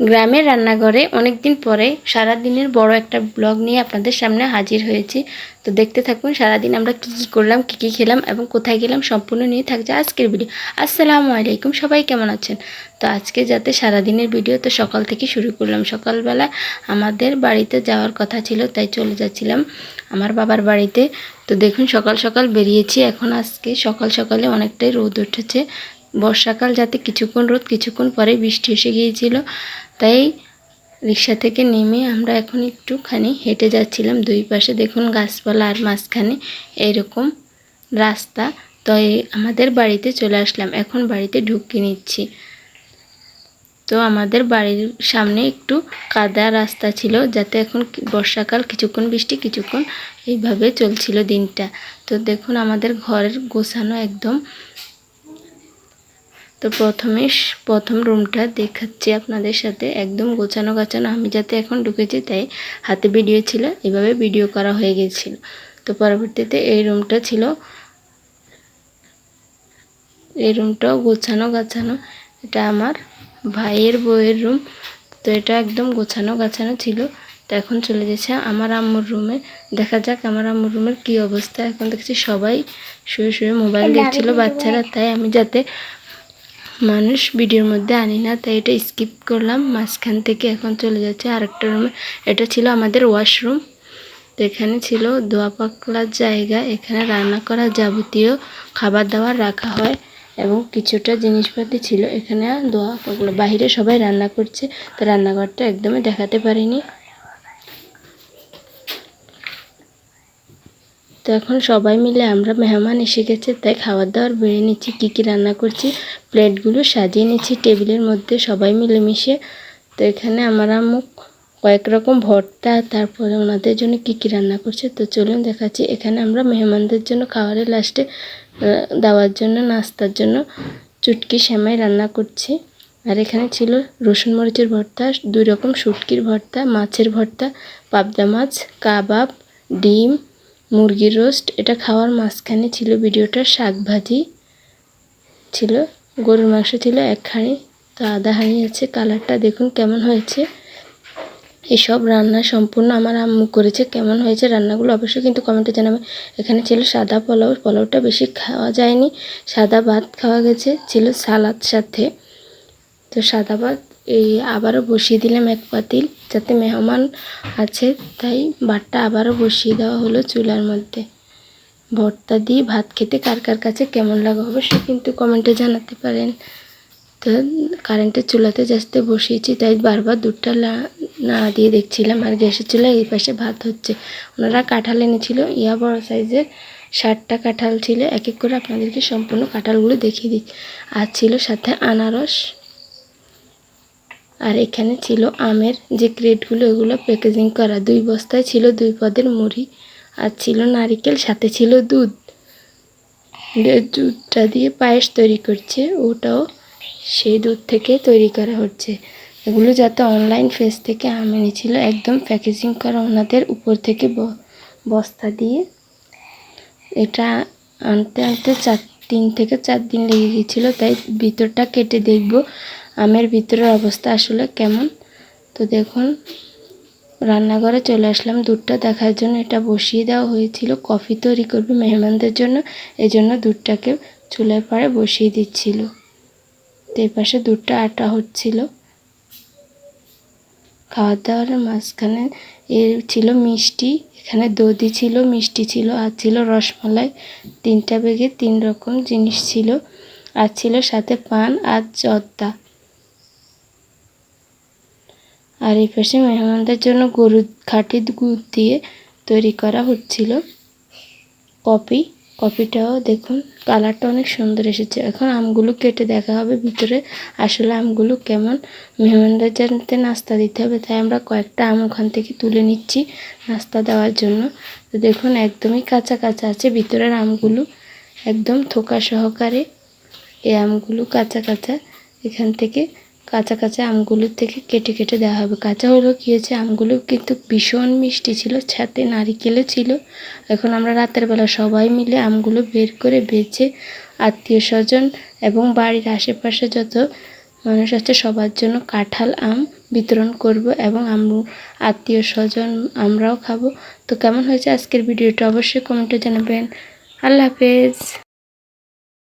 গ্রামের রান্নাঘরে অনেক দিন পরে সারাদিনের বড় একটা ব্লগ নিয়ে আপনাদের সামনে হাজির হয়েছি। তো দেখতে থাকুন, সারাদিন আমরা কী কী করলাম, কী কী খেলাম এবং কোথায় গেলাম সম্পূর্ণ নিয়ে থাকছে আজকের ভিডিও। আসসালামু আলাইকুম, সবাই কেমন আছেন? তো আজকে যাতে সারাদিনের ভিডিও, তো সকাল থেকে শুরু করলাম। সকালবেলা আমাদের বাড়িতে যাওয়ার কথা ছিল, তাই চলে যাচ্ছিলাম আমার বাবার বাড়িতে। তো দেখুন, সকাল সকাল বেরিয়েছি। এখন আজকে সকাল সকালে অনেকটাই রোদ উঠেছে। বর্ষাকাল যাতে কিছুক্ষণ রোদ, কিছুক্ষণ পরে বৃষ্টি এসে গিয়েছিল, তাই রিক্সা থেকে নেমে আমরা এখন একটুখানি হেঁটে যাচ্ছিলাম দুই পাশে। দেখুন গাছপালা আর মাঝখানে এরকম রাস্তা। তো আমাদের বাড়িতে চলে আসলাম। এখন বাড়িতে ঢুকিয়ে নিচ্ছি। তো আমাদের বাড়ির সামনে একটু কাদা রাস্তা ছিল, যাতে এখন বর্ষাকাল, কিছুক্ষণ বৃষ্টি, কিছুক্ষণ এইভাবে চলছিল দিনটা। তো দেখুন আমাদের ঘরের গোছানো একদম তো প্রথমে প্রথম রুমটা দেখাচ্ছি আপনাদের সাথে। একদম গোছানো গাছানো। আমি যাতে এখন ঢুকেছি তাই হাতে ভিডিও ছিল এভাবে ভিডিও করা হয়ে গেছিল। তো পরবর্তীতে এই রুমটা ছিল। এই রুমটাও গোছানো গাছানো। এটা আমার ভাইয়ের বউয়ের রুম তো এটা একদম গোছানো গাছানো ছিল। তো এখন চলে যাচ্ছে আমার আম্মুর রুমে দেখা যাক আমার আম্মুর রুমের কী অবস্থা। এখন দেখছি সবাই শুয়ে শুয়ে মোবাইল দেখছিল বাচ্চারা। তাই আমি যাতে মানুষ ভিডিওর মধ্যে আনি না, তাই এটা স্কিপ করলাম। মাঝখান থেকে এখন চলে যাচ্ছে আরেকটা রুমে এটা ছিল আমাদের ওয়াশরুম তো এখানে ছিল দোয়া পাকলার জায়গা। এখানে রান্না করা যাবতীয় খাবার দাবার রাখা হয় এবং কিছুটা জিনিসপাতি ছিল। এখানে দোয়া পাকলা বাইরে সবাই রান্না করছে। তো রান্নাঘরটা একদমই দেখাতে পারিনি। তো এখন সবাই মিলে আমরা মেহমান এসে গেছে, তাই খাবার দাবার বেড়ে নিচ্ছি, কী কী রান্না করছি, প্লেটগুলো সাজিয়ে নিচ্ছি, টেবিলের মধ্যে সবাই মিলে মিশে তো এখানে আমার আম্মু কয়েক রকম ভর্তা, তারপরে ওনাদের জন্য কী কী রান্না করছে, তো চলুন দেখাচ্ছি। এখানে আমরা মেহমানদের জন্য খাবারের লাস্টে দেওয়ার জন্য, নাস্তার জন্য চুটকি সেমাই রান্না করছি। আর এখানে ছিল রসুন মরিচের ভর্তা, দুই রকম শুটকির ভর্তা, মাছের ভর্তা, পাবদা মাছ, কাবাব, ডিম মুরগির রোস্ট, এটা খাওয়ার মাঝখানে ছিল ভিডিওটা শাক ভাজি ছিল, গরুর মাংস ছিল এক তো আধা হাঁড়ি আছে, কালারটা দেখুন কেমন হয়েছে। এসব রান্না সম্পূর্ণ আমার আম্মু করেছে, কেমন হয়েছে রান্নাগুলো অবশ্যই কিন্তু কমেন্টে জানাবে এখানে ছিল সাদা পোলাও, পোলাওটা বেশি খাওয়া যায়নি, সাদা ভাত খাওয়া গেছে, ছিল সালাদ সাথে। তো সাদা ভাত এই আবারও বসিয়ে দিলাম এক পাতিল যাতে মেহমান আছে, তাই ভাতটা আবারও বসিয়ে দেওয়া হলো চুলার মধ্যে। ভর্তা দিয়ে ভাত খেতে কার কার কাছে কেমন লাগা অবশ্যই কিন্তু কমেন্টে জানাতে পারেন। তো কারেন্টের চুলাতে জাস্তে বসিয়েছি, তাই বারবার দুধটা না দিয়ে দেখছিলাম আর গ্যাসের চুলায় এই পাশে ভাত হচ্ছে। ওনারা কাঁঠাল এনেছিল, ইয়া বড় সাইজের ষাটটা কাঁঠাল ছিল, এক এক করে আপনাদেরকে সম্পূর্ণ কাঁঠালগুলো দেখিয়ে দিচ্ছি আর ছিল সাথে আনারস। আর এখানে ছিল আমের যে ক্রেটগুলো ওগুলো প্যাকেজিং করা। দুই বস্তায় ছিল দুই পদের মুড়ি আর ছিল নারিকেল, সাথে ছিল দুধ। দুধটা দিয়ে পায়েস তৈরি করছে। ওটাও সেই দুধ থেকে তৈরি করা হচ্ছে। এগুলো যাতে অনলাইন ফেস থেকে আম এনেছিল, একদম প্যাকেজিং করা ওনাদের উপর থেকে বস্তা দিয়ে। এটা আনতে আনতে চার তিন থেকে চার দিন লেগে গিয়েছিল তাই ভিতরটা কেটে দেখব, আমের ভিতরের অবস্থা আসলে কেমন। তো দেখুন, রান্নাঘরে চলে আসলাম, দুধটা দেখার জন্য এটা বসিয়ে দেওয়া হয়েছিল, কফি তৈরি করবে মেহমানদের জন্য এই জন্য দুধটাকে চুলের পাড়ে বসিয়ে দিচ্ছিল। তো এই পাশে দুধটা আটা হচ্ছিল। খাওয়ার দাওয়ার মাঝখানে এ ছিল মিষ্টি, এখানে দধি ছিল, মিষ্টি ছিল, আর ছিল রসমালাই, তিনটা বেগে তিন রকম জিনিস ছিল, আর ছিল সাথে পান আর জর্দা। আর এই পাশে মেহমানদের জন্য গরুর খাঁটি গুড় দিয়ে তৈরি করা হচ্ছিল। কপি কপিটাও দেখুন, কালারটা অনেক সুন্দর এসেছে। এখন আমগুলো কেটে দেখা হবে ভিতরে। আসলে আমগুলো কেমন? মেহমানদের যাতে নাস্তা দিতে হবে, তাই আমরা কয়েকটা আম ওখান থেকে তুলে নিচ্ছি নাস্তা দেওয়ার জন্য। তো দেখুন, একদমই কাঁচা কাঁচা আছে। ভিতরের আমগুলো একদম থোকা সহকারে এই আমগুলো কাঁচা কাঁচা এখান থেকে কাঁচা কাঁচা আমগুলোর থেকে কেটে কেটে দেওয়া হবে। কাঁচা হলেও কী হয়েছে? আমগুলো কিন্তু ভীষণ মিষ্টি ছিল সাথে নারিকেলও ছিল। এখন আমরা রাতের বেলা সবাই মিলে আমগুলো বের করে বেছে আত্মীয় স্বজন এবং বাড়ির আশেপাশে যত মানুষ আছে সবার জন্য কাঁঠাল আম বিতরণ করব এবং আমরা আত্মীয় স্বজন আমরাও খাব। তো কেমন হয়েছে আজকের ভিডিওটা অবশ্যই কমেন্টে জানাবেন। আল্লাহ হাফেজ।